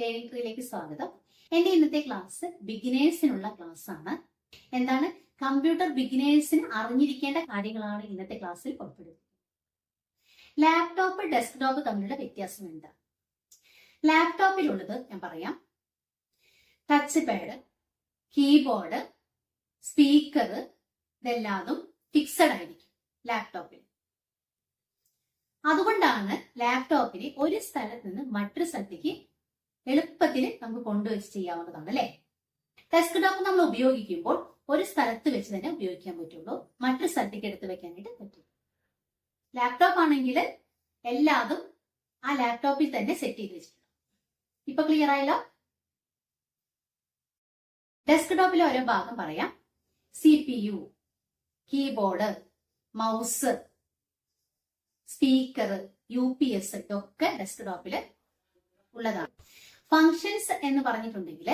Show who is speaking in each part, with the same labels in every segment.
Speaker 1: Learning സ്വാഗതം. എന്റെ ഇന്നത്തെ ക്ലാസ് ബിഗിനേഴ്സിനുള്ള ക്ലാസ് ആണ് എന്താണ്? കമ്പ്യൂട്ടർ ബിഗിനേഴ്സിന് അറിഞ്ഞിരിക്കേണ്ട കാര്യങ്ങളാണ് ഇന്നത്തെ ക്ലാസ്സിൽ ഉൾപ്പെടുന്നത്. ലാപ്ടോപ്പ് ഡെസ്ക്ടോപ്പ് തമ്മിലുള്ള വ്യത്യാസം എന്താ ലാപ്ടോപ്പിലുള്ളത് ഞാൻ പറയാം. ടച്ച് പാഡ് കീബോർഡ് സ്പീക്കർ ഇതെല്ലാതും ഫിക്സഡ് ആയിരിക്കും ലാപ്ടോപ്പിൽ. അതുകൊണ്ടാണ് ലാപ്ടോപ്പിനെ ഒരു സ്ഥലത്ത് നിന്ന് മറ്റൊരു സ്ഥലത്തേക്ക് എളുപ്പത്തിൽ നമുക്ക് കൊണ്ടുവച്ച് ചെയ്യാവുന്നതാണ് അല്ലെ? ഡെസ്ക്ടോപ്പ് നമ്മൾ ഉപയോഗിക്കുമ്പോൾ ഒരു സ്ഥലത്ത് വെച്ച് തന്നെ ഉപയോഗിക്കാൻ പറ്റുള്ളൂ. മറ്റൊരു സ്ഥലത്തേക്ക് എടുത്ത് വെക്കാനായിട്ട് പറ്റും. ലാപ്ടോപ്പ് ആണെങ്കിൽ എല്ലാതും ആ ലാപ്ടോപ്പിൽ തന്നെ സെറ്റ് ചെയ്ത് വെച്ചിട്ടുണ്ട്. ഇപ്പൊ ക്ലിയർ ആയല്ലോ? ഡെസ്ക്ടോപ്പിലെ ഓരോ ഭാഗം പറയാം. C P U keyboard mouse speaker U P S ഇതൊക്കെ ഡെസ്ക്ടോപ്പിൽ ഉള്ളതാണ്. ഫങ്ഷൻസ് എന്ന് പറഞ്ഞിട്ടുണ്ടെങ്കിൽ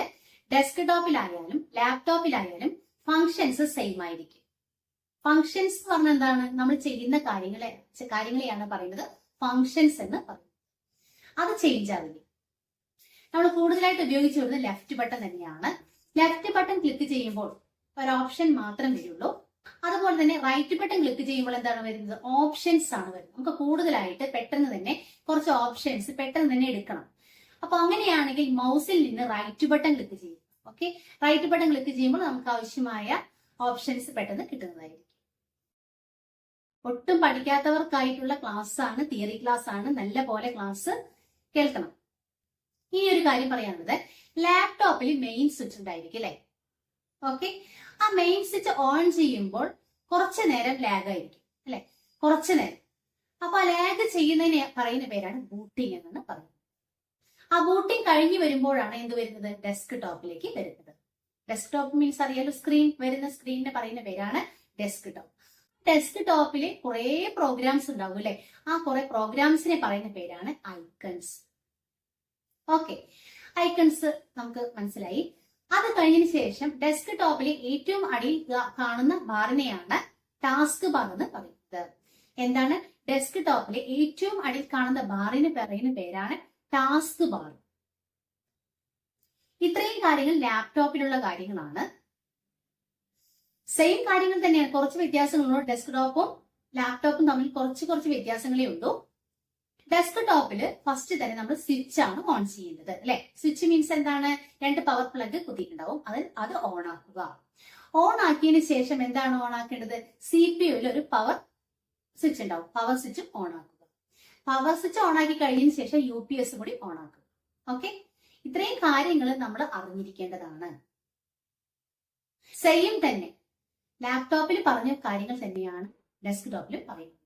Speaker 1: ഡെസ്ക്ടോപ്പിലായാലും ലാപ്ടോപ്പിലായാലും ഫങ്ഷൻസ് സെയിം ആയിരിക്കും. ഫങ്ഷൻസ് എന്ന് പറഞ്ഞാൽ എന്താണ്? നമ്മൾ ചെയ്യുന്ന കാര്യങ്ങളെ കാര്യങ്ങളെയാണ് പറയുന്നത് ഫങ്ഷൻസ് എന്ന് പറയുന്നത്. അത് ചേഞ്ച് ആവില്ല. നമ്മൾ കൂടുതലായിട്ട് ഉപയോഗിച്ചു വരുന്നത് ലെഫ്റ്റ് ബട്ടൺ തന്നെയാണ്. ലെഫ്റ്റ് ബട്ടൺ ക്ലിക്ക് ചെയ്യുമ്പോൾ ഒരു ഓപ്ഷൻ മാത്രം വരുള്ളൂ. അതുപോലെ തന്നെ റൈറ്റ് ബട്ടൺ ക്ലിക്ക് ചെയ്യുമ്പോൾ എന്താണ് വരുന്നത്? ഓപ്ഷൻസ് ആണ് വരുന്നത്. നമുക്ക് കൂടുതലായിട്ട് പെട്ടെന്ന് തന്നെ കുറച്ച് ഓപ്ഷൻസ് പെട്ടെന്ന് തന്നെ എടുക്കണം. അപ്പൊ അങ്ങനെയാണെങ്കിൽ മൗസിൽ നിന്ന് റൈറ്റ് ബട്ടൺ ക്ലിക്ക് ചെയ്യും ഓക്കെ റൈറ്റ് ബട്ടൺ ക്ലിക്ക് ചെയ്യുമ്പോൾ നമുക്ക് ആവശ്യമായ ഓപ്ഷൻസ് പെട്ടെന്ന് കിട്ടുന്നതായിരിക്കും. ഒട്ടും പഠിക്കാത്തവർക്കായിട്ടുള്ള ക്ലാസ് ആണ് തിയറി ക്ലാസ് ആണ് നല്ല പോലെ ക്ലാസ് കേൾക്കണം. ഇനി ഒരു കാര്യം പറയാനുള്ളത് ലാപ്ടോപ്പിൽ മെയിൻ സ്വിച്ച് ഉണ്ടായിരിക്കും അല്ലെ? ഓക്കെ ആ മെയിൻ സ്വിച്ച് ഓൺ ചെയ്യുമ്പോൾ കുറച്ചു നേരം ലാഗ് ആയിരിക്കും അല്ലെ? കുറച്ചു നേരം. അപ്പൊ ആ ലാഗ് ചെയ്യുന്നതിന് പറയുന്ന പേരാണ് ബൂട്ടിംഗ് എന്നാണ് പറയുന്നത് ആ വോട്ടിംഗ് കഴിഞ്ഞു വരുമ്പോഴാണ് എന്ത് വരുന്നത്? ഡെസ്ക് ടോപ്പിലേക്ക് വരുന്നത്. ഡെസ്ക് ടോപ്പ് മീൻസ് അറിയാലോ സ്ക്രീൻ വരുന്ന സ്ക്രീനിന്റെ പറയുന്ന പേരാണ് ഡെസ്ക് ടോപ്പ് ഡെസ്ക് ടോപ്പിൽ കുറെ പ്രോഗ്രാംസ് ഉണ്ടാവും അല്ലെ? ആ കുറെ പ്രോഗ്രാംസിനെ പറയുന്ന പേരാണ് ഐക്കൺസ് ഓക്കെ ഐക്കൺസ് നമുക്ക് മനസ്സിലായി. അത് കഴിഞ്ഞതിന് ശേഷം ഡെസ്ക് ടോപ്പിലെ ഏറ്റവും അടിയിൽ കാണുന്ന ബാറിനെയാണ് ടാസ്ക് ബാർ എന്ന് പറയുന്നത്. എന്താണ്? ഡെസ്ക് ടോപ്പിലെ ഏറ്റവും അടിയിൽ കാണുന്ന ബാറിന് പറയുന്ന പേരാണ് ടാസ്ക് ബാർ. ഇത്രയും കാര്യങ്ങൾ ലാപ്ടോപ്പിലുള്ള കാര്യങ്ങളാണ്. സെയിം കാര്യങ്ങൾ തന്നെയാണ്. കുറച്ച് വ്യത്യാസങ്ങളുള്ളൂ ഡെസ്ക്ടോപ്പും ലാപ്ടോപ്പും തമ്മിൽ കുറച്ച് കുറച്ച് വ്യത്യാസങ്ങളേ ഉള്ളൂ. ഡെസ്ക് ടോപ്പിൽ ഫസ്റ്റ് തന്നെ നമ്മൾ സ്വിച്ച് ആണ് ഓൺ ചെയ്യേണ്ടത് അല്ലെ? സ്വിച്ച് മീൻസ് എന്താണ്? രണ്ട് പവർ പ്ലഗ് കുത്തിയിട്ടുണ്ടാവും. അത് അത് ഓൺ ആക്കുക. ഓൺ ആക്കിയതിന് ശേഷം എന്താണ് ഓൺ ആക്കേണ്ടത്? സി പി ഒരു പവർ സ്വിച്ച് ഉണ്ടാവും. പവർ സ്വിച്ച് ഓൺ ആക്കുക പവർ സ്വിച്ച് ഓൺ ആക്കി കഴിഞ്ഞതിന് ശേഷം യു പി എസ് കൂടി ഓൺ ആക്കും. ഓക്കെ ഇത്രയും കാര്യങ്ങൾ നമ്മൾ അറിഞ്ഞിരിക്കേണ്ടതാണ്. സെയിം തന്നെ. ലാപ്ടോപ്പിൽ പറഞ്ഞ കാര്യങ്ങൾ തന്നെയാണ് ഡെസ്ക് ടോപ്പിൽ പറയുന്നത്.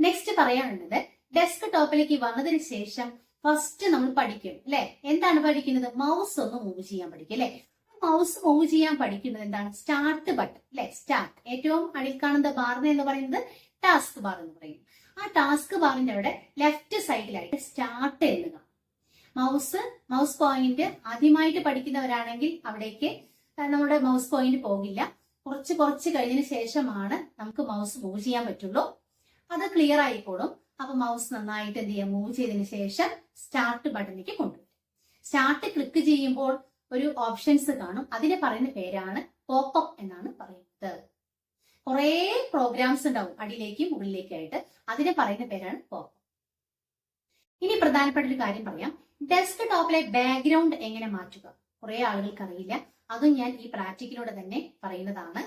Speaker 1: നെക്സ്റ്റ് പറയാനുള്ളത് ഡെസ്ക്ടോപ്പിലേക്ക് വന്നതിന് ശേഷം ഫസ്റ്റ് നമ്മൾ പഠിക്കും അല്ലെ? എന്താണ് പഠിക്കുന്നത്? മൗസ് ഒന്ന് മൂവ് ചെയ്യാൻ പഠിക്കും അല്ലെ? മൗസ് മൂവ് ചെയ്യാൻ പഠിക്കുന്നത് എന്താണ്? സ്റ്റാർട്ട് ബട്ടൺ അല്ലെ? സ്റ്റാർട്ട് ഏറ്റവും അടിയിൽ കാണുന്ന ബാറിന് എന്ന് പറയുന്നത് ടാസ്ക് ബാർ എന്ന് പറയും. ആ ടാസ്ക് ബാറിന്റെ അവിടെ ലെഫ്റ്റ് സൈഡിലായിട്ട് സ്റ്റാർട്ട് എഴുതുക. മൗസ് മൗസ് പോയിന്റ് ആദ്യമായിട്ട് പഠിക്കുന്നവരാണെങ്കിൽ അവിടേക്ക് നമ്മുടെ മൗസ് പോയിന്റ് പോകില്ല. കുറച്ച് കുറച്ച് കഴിഞ്ഞതിന് ശേഷമാണ് നമുക്ക് മൗസ് മൂവ് ചെയ്യാൻ പറ്റുള്ളൂ. അത് ക്ലിയർ ആയിക്കോളും. അപ്പൊ മൗസ് നന്നായിട്ട് എന്ത് ചെയ്യാം? മൂവ് ചെയ്തതിന് ശേഷം സ്റ്റാർട്ട് ബട്ടണിലേക്ക് കൊണ്ടുവരും. സ്റ്റാർട്ട് ക്ലിക്ക് ചെയ്യുമ്പോൾ ഒരു ഓപ്ഷൻസ് കാണും. അതിനെ പറയുന്ന പേരാണ് പോപ്പ് എന്നാണ് പറയുന്നത്. കുറേ പ്രോഗ്രാംസ് ഉണ്ടാവും അടിയിലേക്കും മുകളിലേക്കായിട്ട്. അതിനെ പറയുന്ന പേരാണ് പോപ്പ് ഇനി പ്രധാനപ്പെട്ട ഒരു കാര്യം പറയാം. ഡെസ്ക് ടോപ്പിലെ ബാക്ക്ഗ്രൗണ്ട് എങ്ങനെ മാറ്റുക? കുറെ ആളുകൾക്ക് അറിയില്ല അതും ഞാൻ ഈ പ്രാക്ടിക്കലൂടെ തന്നെ പറയുന്നതാണ്.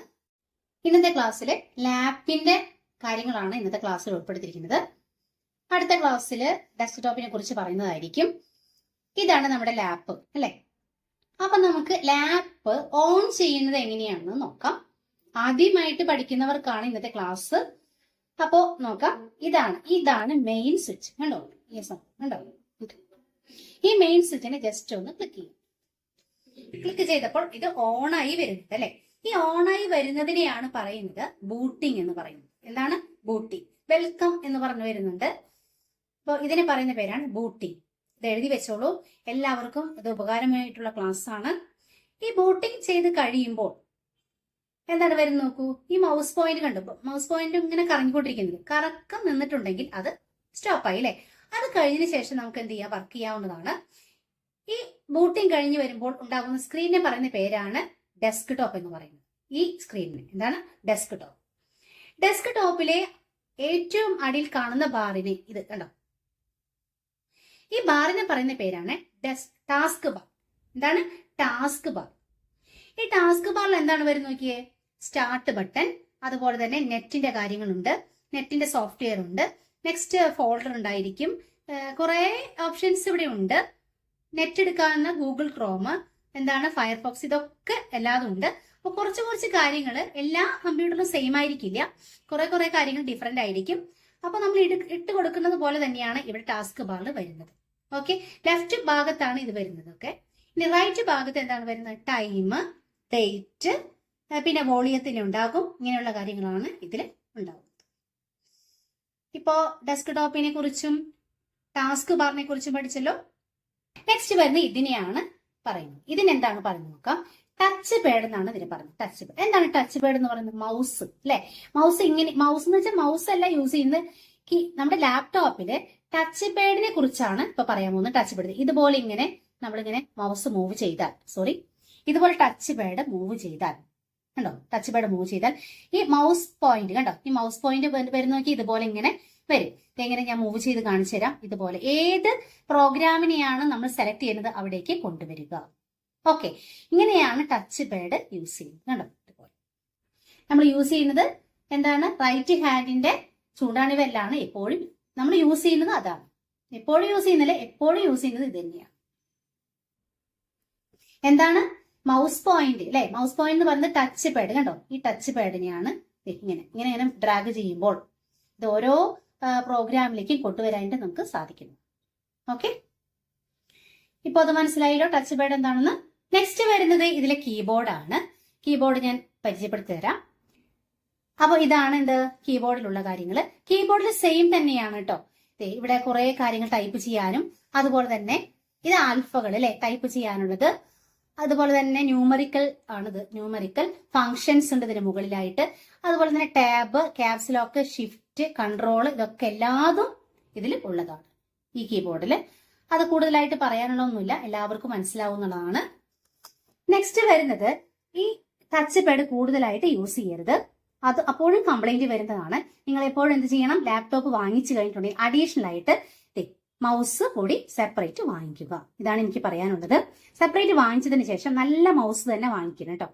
Speaker 1: ഇന്നത്തെ ക്ലാസ്സിൽ ലാപ്പിന്റെ കാര്യങ്ങളാണ് ഇന്നത്തെ ക്ലാസ്സിൽ ഉൾപ്പെടുത്തിയിരിക്കുന്നത്. അടുത്ത ക്ലാസ്സിൽ ഡെസ്ക്ടോപ്പിനെ കുറിച്ച് പറയുന്നതായിരിക്കും. ഇതാണ് നമ്മുടെ ലാപ്പ് അല്ലെ? അപ്പൊ നമുക്ക് ലാപ്പ് ഓൺ ചെയ്യുന്നത് എങ്ങനെയാണെന്ന് നോക്കാം. ആദ്യമായിട്ട് പഠിക്കുന്നവർക്കാണ് ഇന്നത്തെ ക്ലാസ് അപ്പോ നോക്കാം. ഇതാണ്. ഇതാണ് മെയിൻ സ്വിച്ച് കണ്ടോ? യെസ് കണ്ടോ? ഈ മെയിൻ സ്വിച്ചിനെ ജസ്റ്റ് ഒന്ന് ക്ലിക്ക് ചെയ്യും. ക്ലിക്ക് ചെയ്തപ്പോൾ ഇത് ഓണായി വരുന്നത് അല്ലെ? ഈ ഓണായി വരുന്നതിനെയാണ് പറയുന്നത് ബൂട്ടിംഗ് എന്ന് പറയുന്നത്. എന്താണ്? ബൂട്ടിംഗ് വെൽക്കം എന്ന് പറഞ്ഞു വരുന്നുണ്ട്. അപ്പോൾ ഇതിനെ പറയുന്ന പേരാണ് ബൂട്ടിംഗ് ഇത് എഴുതി വെച്ചോളൂ. എല്ലാവർക്കും ഇത് ഉപകാരമായിട്ടുള്ള ക്ലാസ് ആണ്. ഈ ബൂട്ടിംഗ് ചെയ്ത് കഴിയുമ്പോൾ എന്താണ് വരുന്നത് നോക്കൂ? ഈ മൗസ് പോയിന്റ് കണ്ടപ്പോ മൗസ് പോയിന്റ് ഇങ്ങനെ കറങ്ങിക്കൊണ്ടിരിക്കുന്നത് കറക്കം നിന്നിട്ടുണ്ടെങ്കിൽ അത് സ്റ്റോപ്പായി അല്ലെ? അത് കഴിഞ്ഞതിന് ശേഷം നമുക്ക് എന്ത് ചെയ്യാം? വർക്ക് ചെയ്യാവുന്നതാണ്. ഈ ബൂട്ടിംഗ് കഴിഞ്ഞ് വരുമ്പോൾ ഉണ്ടാകുന്ന സ്ക്രീനിനെ പറയുന്ന പേരാണ് ഡെസ്ക് ടോപ്പ് എന്ന് പറയുന്നത്. ഈ സ്ക്രീനിന് എന്താണ്? ഡെസ്ക് ടോപ്പ് ഡെസ്ക് ടോപ്പിലെ ഏറ്റവും അടിയിൽ കാണുന്ന ബാറിനെ ഇത് കണ്ടോ? ഈ ബാറിനെ പറയുന്ന പേരാണ് ഡെസ്ക് ടാസ്ക് ബാർ എന്താണ്? ടാസ്ക് ബാർ ഈ ടാസ്ക് ബാറിൽ എന്താണ് വരുന്നത് നോക്കിയേ? സ്റ്റാർട്ട് ബട്ടൺ അതുപോലെ തന്നെ നെറ്റിന്റെ കാര്യങ്ങളുണ്ട്. നെറ്റിന്റെ സോഫ്റ്റ്വെയർ ഉണ്ട്. നെക്സ്റ്റ് ഫോൾഡർ ഉണ്ടായിരിക്കും. കുറെ ഓപ്ഷൻസ് ഇവിടെ ഉണ്ട്. നെറ്റ് എടുക്കാവുന്ന ഗൂഗിൾ ക്രോം എന്താണ് ഫയർഫോക്സ് ഇതൊക്കെ എല്ലാതും ഉണ്ട്. അപ്പൊ കുറച്ച് കുറച്ച് കാര്യങ്ങൾ എല്ലാ കമ്പ്യൂട്ടറിലും സെയിം ആയിരിക്കില്ല. കുറെ കുറെ കാര്യങ്ങൾ ഡിഫറെന്റ് ആയിരിക്കും. അപ്പൊ നമ്മൾ ഇട്ട് കൊടുക്കുന്നത് പോലെ തന്നെയാണ് ഇവിടെ ടാസ്ക് ബാറിൽ വരുന്നത്. ഓക്കെ ലെഫ്റ്റ് ഭാഗത്താണ് ഇത് വരുന്നത്. ഓക്കെ ഇനി റൈറ്റ് ഭാഗത്ത് എന്താണ് വരുന്നത്? ടൈം ഡേറ്റ് പിന്നെ വോളിയത്തിൽ ഉണ്ടാകും. ഇങ്ങനെയുള്ള കാര്യങ്ങളാണ് ഇതിൽ ഉണ്ടാകുന്നത്. ഇപ്പോ ഡെസ്ക് ടോപ്പിനെ കുറിച്ചും ടാസ്ക് ബാറിനെ കുറിച്ചും പഠിച്ചല്ലോ? നെക്സ്റ്റ് വരുന്ന ഇതിനെയാണ് പറയുന്നത്. ഇതിനെന്താണ് പറയുന്നത് നോക്കാം. ടച്ച് പേഡ് എന്നാണ് ഇതിന് പറയുന്നത്. Touch pad. എന്താണ് ടച്ച് പേഡ് എന്ന് പറയുന്നത്? മൗസ് അല്ലെ? മൗസ് ഇങ്ങനെ മൗസ് എന്ന് വെച്ചാൽ മൗസ് അല്ല യൂസ് ചെയ്യുന്നത്. നമ്മുടെ ലാപ്ടോപ്പിൽ ടച്ച് പാഡിനെ കുറിച്ചാണ് ഇപ്പൊ പറയാൻ പോകുന്നത്. Touch pad. ഇതുപോലെ ഇങ്ങനെ നമ്മളിങ്ങനെ മൗസ് മൂവ് ചെയ്താൽ സോറി ഇതുപോലെ ടച്ച് പേഡ് മൂവ് ചെയ്താൽ കണ്ടോ? ടച്ച് പാഡ് മൂവ് ചെയ്താൽ ഈ മൗസ് പോയിന്റ് കണ്ടോ? ഈ മൗസ് പോയിന്റ് വരുന്ന നോക്കി ഇതുപോലെ ഇങ്ങനെ വരും. ഇതെങ്ങനെ ഞാൻ മൂവ് ചെയ്ത് കാണിച്ചു തരാം. ഇതുപോലെ ഏത് പ്രോഗ്രാമിനെയാണ് നമ്മൾ സെലക്ട് ചെയ്യുന്നത് അവിടേക്ക് കൊണ്ടുവരിക. ഓക്കെ ഇങ്ങനെയാണ് ടച്ച് പാഡ് യൂസ് ചെയ്യുന്നത്. കണ്ടോ? ഇതുപോലെ. നമ്മൾ യൂസ് ചെയ്യുന്നത് എന്താണ്? റൈറ്റ് ഹാൻഡിന്റെ ചൂണ്ടാണിവല്ലാണ് എപ്പോഴും നമ്മൾ യൂസ് ചെയ്യുന്നത് അതാണ്. എപ്പോഴും യൂസ് ചെയ്യുന്നില്ല എപ്പോഴും യൂസ് ചെയ്യുന്നത് ഇത് തന്നെയാണ്. എന്താണ്? മൗസ് പോയിന്റ് അല്ലെ? മൗസ് പോയിന്റ് എന്ന് പറയുന്നത് ടച്ച് പാഡ് കണ്ടോ? ഈ ടച്ച് പാഡിനെയാണ് ഇങ്ങനെ. ഇങ്ങനെ ഇങ്ങനെ ഡ്രാഗ് ചെയ്യുമ്പോൾ ഇത് ഓരോ പ്രോഗ്രാമിലേക്കും കൊണ്ടുവരാനായിട്ട് നമുക്ക് സാധിക്കുന്നു. ഓക്കെ ഇപ്പൊ അത് മനസ്സിലായല്ലോ ടച്ച് പാഡ് എന്താണെന്ന്. നെക്സ്റ്റ് വരുന്നത് ഇതിലെ കീബോർഡാണ് കീബോർഡ് ഞാൻ പരിചയപ്പെടുത്തി തരാം അപ്പൊ ഇതാണ് എന്ത്? കീബോർഡിലുള്ള കാര്യങ്ങൾ കീബോർഡിൽ സെയിം തന്നെയാണ് കേട്ടോ ഇവിടെ കുറെ കാര്യങ്ങൾ ടൈപ്പ് ചെയ്യാനും അതുപോലെ തന്നെ ഇത് ആൽഫകൾ അല്ലെ? ടൈപ്പ് ചെയ്യാനുള്ളത് അതുപോലെ തന്നെ ന്യൂമറിക്കൽ ആണിത്. ന്യൂമറിക്കൽ ഫങ്ഷൻസ് ഉണ്ട് ഇതിന് മുകളിലായിട്ട്. അതുപോലെ തന്നെ tab caps lock shift control ഇതൊക്കെ എല്ലാതും ഇതിൽ ഉള്ളതാണ്. ഈ കീബോർഡിൽ അത് കൂടുതലായിട്ട് പറയാനുള്ളതൊന്നുമില്ല. എല്ലാവർക്കും മനസ്സിലാവുന്നതാണ്. നെക്സ്റ്റ് വരുന്നത് ഈ ടച്ച് പാഡ് കൂടുതലായിട്ട് യൂസ് ചെയ്യരുത്. അത് അപ്പോഴും കംപ്ലൈന്റ് വരുന്നതാണ്. നിങ്ങൾ എപ്പോഴും എന്ത് ചെയ്യണം? ലാപ്ടോപ്പ് വാങ്ങിച്ചു കഴിഞ്ഞിട്ടുണ്ടെങ്കിൽ അഡീഷണൽ ആയിട്ട് മൗസ് കൂടി സെപ്പറേറ്റ് വാങ്ങിക്കുക. ഇതാണ് എനിക്ക് പറയാനുള്ളത്. സെപ്പറേറ്റ് വാങ്ങിച്ചതിന് ശേഷം നല്ല മൗസ് തന്നെ വാങ്ങിക്കണം കേട്ടോ.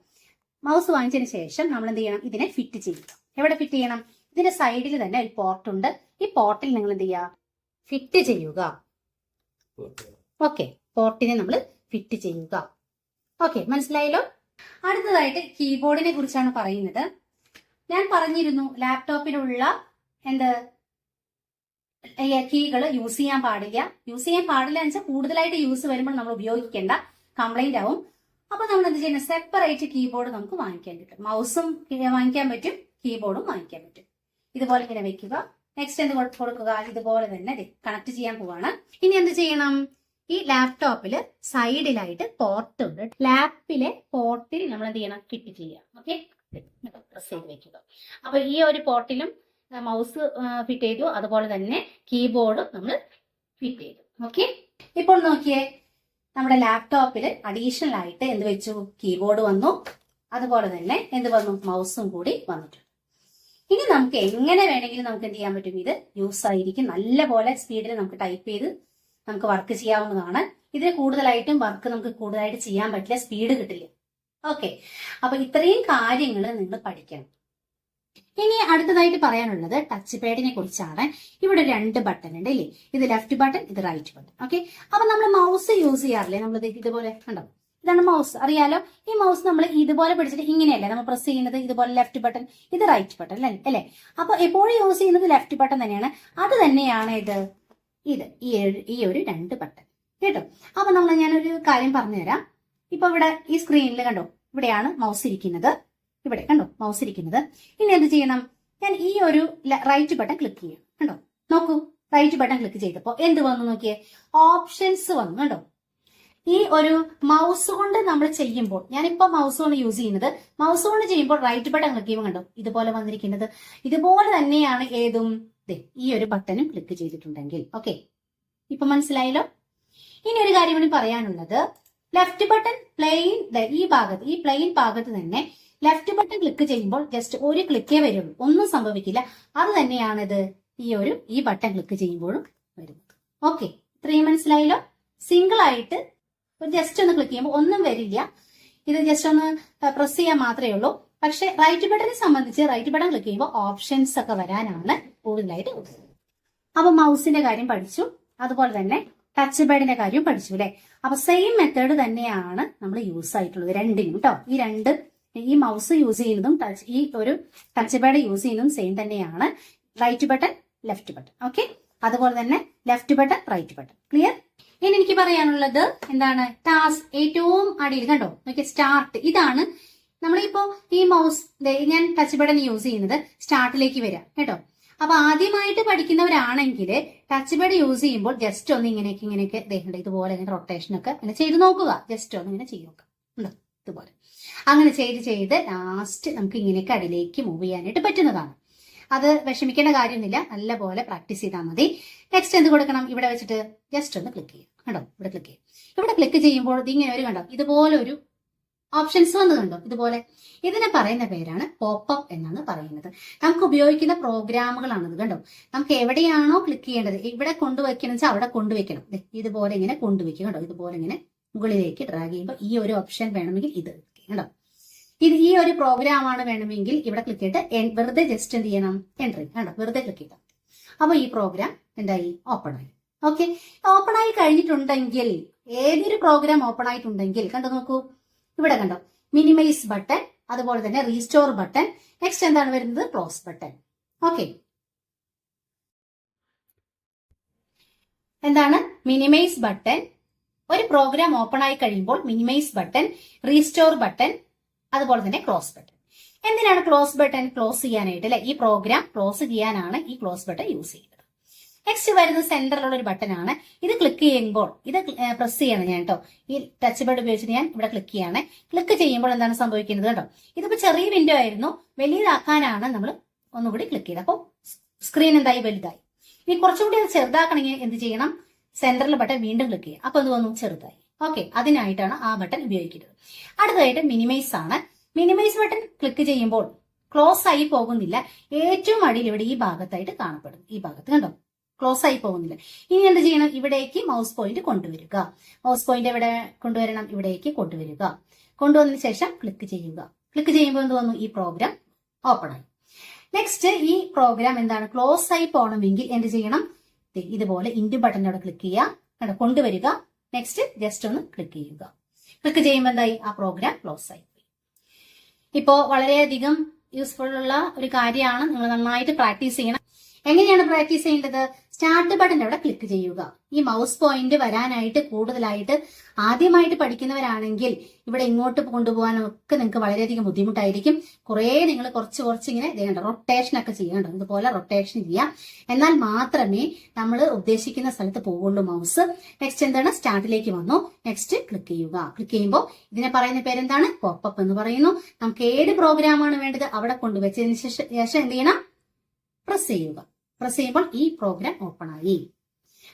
Speaker 1: മൗസ് വാങ്ങിച്ചതിന് ശേഷം നമ്മൾ എന്ത് ചെയ്യണം? ഇതിനെ ഫിറ്റ് ചെയ്യുക. എവിടെ ഫിറ്റ് ചെയ്യണം? ഇതിന്റെ സൈഡിൽ തന്നെ ഒരു പോർട്ട് ഉണ്ട്. ഈ പോർട്ടിൽ നിങ്ങൾ എന്ത് ചെയ്യുക? ഫിറ്റ് ചെയ്യുക. ഓക്കെ പോർട്ടിനെ നമ്മൾ ഫിറ്റ് ചെയ്യുക. ഓക്കെ മനസ്സിലായല്ലോ? അടുത്തതായിട്ട് കീബോർഡിനെ കുറിച്ചാണ് പറയുന്നത്. ഞാൻ പറഞ്ഞിരുന്നു ലാപ്ടോപ്പിലുള്ള എന്ത് കീകൾ യൂസ് ചെയ്യാൻ പാടില്ല. യൂസ് ചെയ്യാൻ പാടില്ല എന്ന് വെച്ചാൽ കൂടുതലായിട്ട് യൂസ് വരുമ്പോൾ നമ്മൾ ഉപയോഗിക്കേണ്ട കംപ്ലൈന്റ് ആവും. അപ്പൊ നമ്മൾ എന്ത് ചെയ്യുന്നത് സെപ്പറേറ്റ് കീബോർഡ് നമുക്ക് വാങ്ങിക്കാൻ കിട്ടും. മൗസും വാങ്ങിക്കാൻ പറ്റും. കീബോർഡും വാങ്ങിക്കാൻ പറ്റും. ഇതുപോലെ ഇങ്ങനെ വെക്കുക. നെക്സ്റ്റ് എന്ത് കൊടുക്കുക? ഇതുപോലെ തന്നെ കണക്ട് ചെയ്യാൻ പോവാണ്. ഇനി എന്ത് ചെയ്യണം? ഈ ലാപ്ടോപ്പിൽ സൈഡിലായിട്ട് പോർട്ട് ഉണ്ട് ലാപ്പിലെ പോർട്ടിൽ നമ്മൾ എന്ത് ചെയ്യണം? കിട്ടി ചെയ്യുക. ഓക്കെ പ്രസ് ചെയ്ത് വെക്കുക. അപ്പൊ ഈ ഒരു പോർട്ടിലും മൗസ് ഫിറ്റ് ചെയ്തു. അതുപോലെ തന്നെ കീബോർഡ് നമ്മൾ ഫിറ്റ് ചെയ്തു. ഓക്കെ ഇപ്പോൾ നോക്കിയേ നമ്മുടെ ലാപ്ടോപ്പിൽ അഡീഷണൽ ആയിട്ട് എന്ത് വെച്ചു? കീബോർഡ് വന്നു. അതുപോലെ തന്നെ എന്ത് വന്നു? മൗസും കൂടി വന്നിട്ടുണ്ട്. ഇനി നമുക്ക് എങ്ങനെ വേണമെങ്കിലും നമുക്ക് എന്ത് ചെയ്യാൻ പറ്റും? ഇത് യൂസ് ആയിരിക്കും. നല്ല പോലെ സ്പീഡിൽ നമുക്ക് ടൈപ്പ് ചെയ്ത് നമുക്ക് വർക്ക് ചെയ്യാവുന്നതാണ്. ഇതിന് കൂടുതലായിട്ടും വർക്ക് നമുക്ക് കൂടുതലായിട്ട് ചെയ്യാൻ പറ്റില്ല. സ്പീഡ് കിട്ടില്ല. ഓക്കെ അപ്പൊ ഇത്രയും കാര്യങ്ങൾ നിങ്ങൾ പഠിക്കണം. ഇനി അടുത്തതായിട്ട് പറയാനുള്ളത് ടച്ച് പാഡിനെ കുറിച്ചാണ്. ഇവിടെ രണ്ട് ബട്ടൺ ഉണ്ട് അല്ലേ ഇത് ലെഫ്റ്റ് ബട്ടൺ ഇത് റൈറ്റ് ബട്ടൺ ഓക്കെ അപ്പൊ നമ്മൾ മൗസ് യൂസ് ചെയ്യാറില്ലേ? നമ്മൾ ഇതുപോലെ കണ്ടോ? ഇതാണ് മൗസ് അറിയാലോ? ഈ മൗസ് നമ്മൾ ഇതുപോലെ പിടിച്ചിട്ട് ഇങ്ങനെയല്ലേ? നമ്മൾ പ്രസ് ചെയ്യുന്നത് ഇതുപോലെ ലെഫ്റ്റ് ബട്ടൺ ഇത് റൈറ്റ് ബട്ടൺ അല്ലേ? അല്ലേ? അപ്പൊ എപ്പോഴും യൂസ് ചെയ്യുന്നത് ലെഫ്റ്റ് ബട്ടൺ തന്നെയാണ്. അത് തന്നെയാണ് ഇത്. ഇത്. ഈ ഈ ഒരു രണ്ട് ബട്ടൺ കേട്ടോ? അപ്പൊ നമ്മൾ ഞാനൊരു കാര്യം പറഞ്ഞുതരാം. ഇപ്പൊ ഇവിടെ ഈ സ്ക്രീനിൽ കണ്ടോ? ഇവിടെയാണ് മൗസ് ഇരിക്കുന്നത്. ഇവിടെ കണ്ടോ? മൗസ് ഇരിക്കുന്നത്. ഇനി എന്ത് ചെയ്യണം? ഞാൻ ഈ ഒരു റൈറ്റ് ബട്ടൺ ക്ലിക്ക് ചെയ്യാം. കണ്ടോ? നോക്കൂ. റൈറ്റ് ബട്ടൺ ക്ലിക്ക് ചെയ്തപ്പോ എന്ത് വന്നു നോക്കിയേ? ഓപ്ഷൻസ് വന്നു. കണ്ടോ? ഈ ഒരു മൗസ് കൊണ്ട് നമ്മൾ ചെയ്യുമ്പോൾ ഞാനിപ്പോ മൗസ് കൊണ്ട് യൂസ് ചെയ്യുന്നത്. മൗസ് കൊണ്ട് ചെയ്യുമ്പോൾ റൈറ്റ് ബട്ടൺ ക്ലിക്ക് ചെയ്യുമ്പോൾ കണ്ടോ? ഇതുപോലെ വന്നിരിക്കുന്നത്. ഇതുപോലെ തന്നെയാണ് ഏതും. ഈ ഒരു ബട്ടണും ക്ലിക്ക് ചെയ്തിട്ടുണ്ടെങ്കിൽ. ഓക്കെ ഇപ്പൊ മനസ്സിലായല്ലോ? ഇനി ഒരു കാര്യം കൂടി പറയാനുള്ളത്. ലെഫ്റ്റ് ബട്ടൺ പ്ലെയിൻ ഈ ഭാഗത്ത് ഈ പ്ലെയിൻ ഭാഗത്ത് തന്നെ ലെഫ്റ്റ് ബട്ടൺ ക്ലിക്ക് ചെയ്യുമ്പോൾ ജസ്റ്റ് ഒരു ക്ലിക്കേ വരുള്ളൂ. ഒന്നും സംഭവിക്കില്ല. അത് തന്നെയാണിത്. ഈ ഒരു ഈ ബട്ടൺ ക്ലിക്ക് ചെയ്യുമ്പോഴും വരുന്നത്. ഓക്കെ ത്രീ മനസ്സിലായല്ലോ? സിംഗിൾ ആയിട്ട് ജസ്റ്റ് ഒന്ന് ക്ലിക്ക് ചെയ്യുമ്പോൾ ഒന്നും വരില്ല. ഇത് ജസ്റ്റ് ഒന്ന് പ്രസ് ചെയ്യാൻ മാത്രമേ ഉള്ളൂ. പക്ഷെ റൈറ്റ് ബട്ടനെ സംബന്ധിച്ച് റൈറ്റ് ബട്ടൺ ക്ലിക്ക് ചെയ്യുമ്പോൾ ഓപ്ഷൻസ് ഒക്കെ വരാനാണ് കൂടുതലായിട്ട്. അപ്പൊ മൗസിന്റെ കാര്യം പഠിച്ചു. അതുപോലെ തന്നെ ടച്ച് പാഡിന്റെ കാര്യവും പഠിച്ചു അല്ലെ? അപ്പൊ സെയിം മെത്തേഡ് തന്നെയാണ് നമ്മൾ യൂസ് ആയിട്ടുള്ളത് രണ്ടിനും കേട്ടോ ഈ രണ്ട് ഈ മൗസ് യൂസ് ചെയ്യുന്നതും ടച്ച് ഈ ഒരു ടച്ച് പാഡ് യൂസ് ചെയ്യുന്നതും സെയിം തന്നെയാണ്. Right button left button okay അതുപോലെ തന്നെ left button right button clear ഇനി എനിക്ക് പറയാനുള്ളത് എന്താണ്? ടാസ് ഏറ്റവും അടിയിൽ കണ്ടോ? നോക്കിയ സ്റ്റാർട്ട് ഇതാണ് നമ്മളിപ്പോ ഈ മൗസ് ഞാൻ ടച്ച് ബട്ടൺ യൂസ് ചെയ്യുന്നത് സ്റ്റാർട്ടിലേക്ക് വരാം കേട്ടോ? അപ്പൊ ആദ്യമായിട്ട് പഠിക്കുന്നവരാണെങ്കിൽ ടച്ച് പാഡ് യൂസ് ചെയ്യുമ്പോൾ ജസ്റ്റ് ഒന്ന് ഇങ്ങനെയൊക്കെ ഇങ്ങനെയൊക്കെ ദേഹണ്ട ഇതുപോലെ ഇങ്ങനെ റൊട്ടേഷൻ ഒക്കെ ഇങ്ങനെ ചെയ്ത് നോക്കുക. ജസ്റ്റ് ഒന്ന് ഇങ്ങനെ ഉണ്ടോ? ഇതുപോലെ. അങ്ങനെ ചെയ്ത് ചെയ്ത് ലാസ്റ്റ് നമുക്ക് ഇങ്ങനെയൊക്കെ അടിയിലേക്ക് മൂവ് ചെയ്യാനായിട്ട് പറ്റുന്നതാണ്. അത് വിഷമിക്കേണ്ട കാര്യമൊന്നുമില്ല. നല്ലപോലെ പ്രാക്ടീസ് ചെയ്താൽ മതി. നെക്സ്റ്റ് എന്ത് കൊടുക്കണം? ഇവിടെ വെച്ചിട്ട് ജസ്റ്റ് ഒന്ന് ക്ലിക്ക് ചെയ്യും കണ്ടോ? ഇവിടെ ക്ലിക്ക് ചെയ്യും ഇവിടെ ക്ലിക്ക് ചെയ്യുമ്പോൾ ഇതിങ്ങനെ ഒരു കണ്ടോ? ഇതുപോലെ ഒരു ഓപ്ഷൻസ് വന്ന് കണ്ടോ? ഇതുപോലെ. ഇതിനെ പറയുന്ന പേരാണ് പോപ്പപ്പ് എന്നാണ് പറയുന്നത്. നമുക്ക് ഉപയോഗിക്കുന്ന പ്രോഗ്രാമുകളാണിത് കണ്ടോ? നമുക്ക് എവിടെയാണോ ക്ലിക്ക് ചെയ്യേണ്ടത്? ഇവിടെ കൊണ്ടുവയ്ക്കണം വെച്ചാൽ അവിടെ കൊണ്ടുവയ്ക്കണം. ഇതുപോലെ ഇങ്ങനെ കൊണ്ടുവയ്ക്കും കണ്ടോ? ഇതുപോലെ ഇങ്ങനെ മുകളിലേക്ക് ഡ്രാഗ് ചെയ്യുമ്പോൾ ഈ ഒരു ഓപ്ഷൻ വേണമെങ്കിൽ ഇത്. കേട്ടോ ഇത് ഈ ഒരു പ്രോഗ്രാം ആണ് വേണമെങ്കിൽ ഇവിടെ ക്ലിക്ക് ചെയ്തിട്ട് വെറുതെ ജസ്റ്റ് എന്ത് ചെയ്യണം? എൻട്രി കണ്ടോ? വെറുതെ ക്ലിക്ക് ചെയ്താൽ അപ്പൊ ഈ പ്രോഗ്രാം എന്തായി? ഓപ്പൺ ആയി. ഓക്കെ ഓപ്പൺ ആയി കഴിഞ്ഞിട്ടുണ്ടെങ്കിൽ ഏതൊരു പ്രോഗ്രാം ഓപ്പൺ ആയിട്ടുണ്ടെങ്കിൽ കണ്ടോ നോക്കൂ. ഇവിടെ കണ്ടോ. മിനിമൈസ് ബട്ടൺ അതുപോലെ തന്നെ റീസ്റ്റോർ ബട്ടൺ നെക്സ്റ്റ് എന്താണ് വരുന്നത്? ക്ലോസ് ബട്ടൺ ഓക്കെ എന്താണ്? മിനിമൈസ് ബട്ടൺ ഒരു പ്രോഗ്രാം ഓപ്പൺ ആയി കഴിയുമ്പോൾ മിനിമൈസ് ബട്ടൺ റീസ്റ്റോർ ബട്ടൺ അതുപോലെ തന്നെ ക്ലോസ് ബട്ടൺ എന്തിനാണ് ക്ലോസ് ബട്ടൺ ക്ലോസ് ചെയ്യാനായിട്ട് അല്ലെ ഈ പ്രോഗ്രാം ക്ലോസ് ചെയ്യാനാണ് ഈ ക്ലോസ് ബട്ടൺ യൂസ് ചെയ്യുന്നത്. നെക്സ്റ്റ് വരുന്ന സെന്ററിലുള്ള ഒരു ബട്ടൺ ആണ്. ഇത് ക്ലിക്ക് ചെയ്യുമ്പോൾ ഇത് പ്രസ് ചെയ്യണം ഞാൻ കേട്ടോ ഈ ടച്ച് ബഡ് ഉപയോഗിച്ച് ഞാൻ ഇവിടെ ക്ലിക്ക് ചെയ്യാണ്. ക്ലിക്ക് ചെയ്യുമ്പോൾ എന്താണ് സംഭവിക്കുന്നത് കേട്ടോ? ഇതിപ്പോ ചെറിയ വിൻഡോ ആയിരുന്നു. വലിയതാക്കാനാണ് നമ്മൾ ഒന്നുകൂടി ക്ലിക്ക് ചെയ്തത്. അപ്പോൾ സ്ക്രീൻ എന്തായി? വലുതായി. ഇനി കുറച്ചുകൂടി അത് ചെറുതാക്കണമെങ്കിൽ എന്ത് ചെയ്യണം? സെന്ററിൽ ബട്ടൺ വീണ്ടും ക്ലിക്ക് ചെയ്യുക. അപ്പൊ എന്ത് വന്നു? ചെറുതായി. ഓക്കെ അതിനായിട്ടാണ് ആ ബട്ടൺ ഉപയോഗിക്കുന്നത്. അടുത്തതായിട്ട് മിനിമൈസ് ആണ്. മിനിമൈസ് ബട്ടൺ ക്ലിക്ക് ചെയ്യുമ്പോൾ ക്ലോസ് ആയി പോകുന്നില്ല. ഏറ്റവും അടിയിൽ ഇവിടെ ഈ ഭാഗത്തായിട്ട് കാണപ്പെടും ഈ ഭാഗത്ത് കണ്ടോ? ക്ലോസ് ആയി പോകുന്നില്ല. ഇനി എന്ത് ചെയ്യണം? ഇവിടേക്ക് മൗസ് പോയിന്റ് കൊണ്ടുവരിക. മൗസ് പോയിന്റ് എവിടെ കൊണ്ടുവരണം? ഇവിടേക്ക് കൊണ്ടുവരിക. കൊണ്ടുവന്നതിന് ശേഷം ക്ലിക്ക് ചെയ്യുക. ക്ലിക്ക് ചെയ്യുമ്പോൾ എന്ത് വന്നു? ഈ പ്രോഗ്രാം ഓപ്പൺ ആയി. നെക്സ്റ്റ് ഈ പ്രോഗ്രാം എന്താണ്? ക്ലോസ് ആയി പോകണമെങ്കിൽ എന്ത് ചെയ്യണം? ഇതുപോലെ ഇൻഡു ബട്ടൺ അവിടെ ക്ലിക്ക് ചെയ്യുക. കണ്ടോ കൊണ്ടുവരിക. നെക്സ്റ്റ് ജസ്റ്റ് ഒന്ന് ക്ലിക്ക് ചെയ്യുക. ക്ലിക്ക് ചെയ്യുമ്പോൾ എന്തായി? ആ പ്രോഗ്രാം ക്ലോസ് ആയി ഇപ്പോ വളരെയധികം യൂസ്ഫുൾ ഉള്ള ഒരു കാര്യമാണ്. നിങ്ങൾ നന്നായിട്ട് പ്രാക്ടീസ് ചെയ്യണം. എങ്ങനെയാണ് പ്രാക്ടീസ് ചെയ്യേണ്ടത്? സ്റ്റാർട്ട് ബട്ടൺ അവിടെ ക്ലിക്ക് ചെയ്യുക. ഈ മൗസ് പോയിന്റ് വരാനായിട്ട് കൂടുതലായിട്ട് ആദ്യമായിട്ട് പഠിക്കുന്നവരാണെങ്കിൽ ഇവിടെ ഇങ്ങോട്ട് കൊണ്ടുപോകാനൊക്കെ നിങ്ങൾക്ക് വളരെയധികം ബുദ്ധിമുട്ടായിരിക്കും. കുറേ നിങ്ങൾ കുറച്ച് കുറച്ച് ഇങ്ങനെ ചെയ്യേണ്ട റൊട്ടേഷൻ ഒക്കെ ചെയ്യേണ്ട ഇതുപോലെ റൊട്ടേഷൻ ചെയ്യാം. എന്നാൽ മാത്രമേ നമ്മൾ ഉദ്ദേശിക്കുന്ന സ്ഥലത്ത് പോകുള്ളൂ മൗസ് നെക്സ്റ്റ് എന്താണ്? സ്റ്റാർട്ടിലേക്ക് വന്നു. നെക്സ്റ്റ് ക്ലിക്ക് ചെയ്യുക. ക്ലിക്ക് ചെയ്യുമ്പോൾ ഇതിനെ പറയുന്ന പേരെന്താണ്? പോപ്പപ്പ് എന്ന് പറയുന്നു. നമുക്ക് ഏത് പ്രോഗ്രാമാണ് വേണ്ടത്? അവിടെ കൊണ്ടുവച്ചതിന് ശേഷം ശേഷം എന്ത് ചെയ്യണം? പ്രസ് ചെയ്യുക. പ്രസ് ചെയ്യുമ്പോൾ ഈ പ്രോഗ്രാം ഓപ്പൺ ആയി.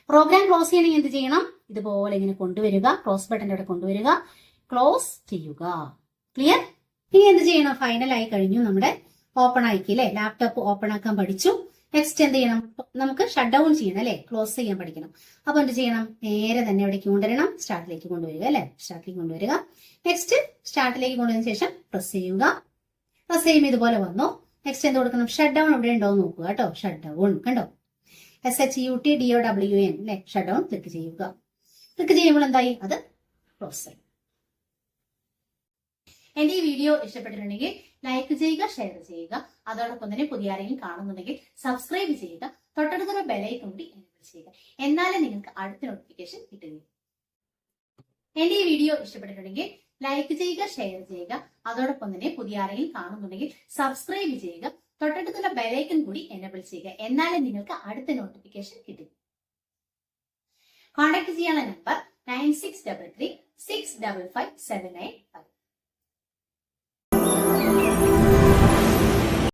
Speaker 1: പ്രോഗ്രാം ക്ലോസ് ചെയ്യണമെങ്കിൽ എന്ത് ചെയ്യണം? ഇതുപോലെ ഇങ്ങനെ കൊണ്ടുവരിക. ക്ലോസ് ബട്ടന്റെ അവിടെ കൊണ്ടുവരിക. ക്ലോസ് ചെയ്യുക. ക്ലിയർ ഇനി എന്ത് ചെയ്യണം? ഫൈനൽ ആയി കഴിഞ്ഞു. നമ്മുടെ ഓപ്പൺ ആയിക്കി അല്ലെ ലാപ്ടോപ്പ് ഓപ്പൺ ആക്കാൻ പഠിച്ചു. നെക്സ്റ്റ് എന്ത് ചെയ്യണം? നമുക്ക് ഷട്ട് ഡൗൺ ചെയ്യണം അല്ലെ ക്ലോസ് ചെയ്യാൻ പഠിക്കണം. അപ്പൊ എന്ത് ചെയ്യണം? നേരെ തന്നെ അവിടേക്ക് കൊണ്ടുവരണം. സ്റ്റാർട്ടിലേക്ക് കൊണ്ടുവരിക അല്ലെ സ്റ്റാർട്ടിലേക്ക് കൊണ്ടുവരിക. നെക്സ്റ്റ് സ്റ്റാർട്ടിലേക്ക് കൊണ്ടുവന്ന ശേഷം പ്രസ് ചെയ്യുക. പ്രസ് ചെയ്യുമ്പോൾ ഇതുപോലെ വന്നു. നെക്സ്റ്റ് എന്ത് കൊടുക്കണം? ഷട്ട് ഡൗൺ ഇവിടെ ഉണ്ടോ എന്ന് നോക്കുക കേട്ടോ. ഷട്ട് ഡൗൺ കണ്ടോ? S H U T D O W N അല്ലെ ഷട്ട് ഡൗൺ ക്ലിക്ക് ചെയ്യുക. ക്ലിക്ക് ചെയ്യുമ്പോൾ എന്തായി? അത് ക്ലോസ് ആയി. എന്റെ ഈ വീഡിയോ ഇഷ്ടപ്പെട്ടിട്ടുണ്ടെങ്കിൽ ലൈക്ക് ചെയ്യുക ഷെയർ ചെയ്യുക. അതോടൊപ്പം തന്നെ പുതിയ ആരെങ്കിലും കാണുന്നുണ്ടെങ്കിൽ സബ്സ്ക്രൈബ് ചെയ്യുക. തൊട്ടടുത്തുള്ള ബെലൈക്കും കൂടി ചെയ്യുക. എന്നാലേ നിങ്ങൾക്ക് അടുത്ത നോട്ടിഫിക്കേഷൻ കിട്ടുകയും എന്റെ ഈ വീഡിയോ ഇഷ്ടപ്പെട്ടിട്ടുണ്ടെങ്കിൽ ലൈക്ക് ചെയ്യുക ഷെയർ ചെയ്യുക. അതോടൊപ്പം തന്നെ പുതിയ ആരെങ്കിലും കാണുന്നുണ്ടെങ്കിൽ സബ്സ്ക്രൈബ് ചെയ്യുക. തൊട്ടടുത്തുള്ള ബെലൈക്കൺ കൂടി എനേബിൾ ചെയ്യുക. എന്നാലേ നിങ്ങൾക്ക് അടുത്ത നോട്ടിഫിക്കേഷൻ കിട്ടും. കോൺടാക്ട് ചെയ്യാനുള്ള number nine six double three six double five seven nine five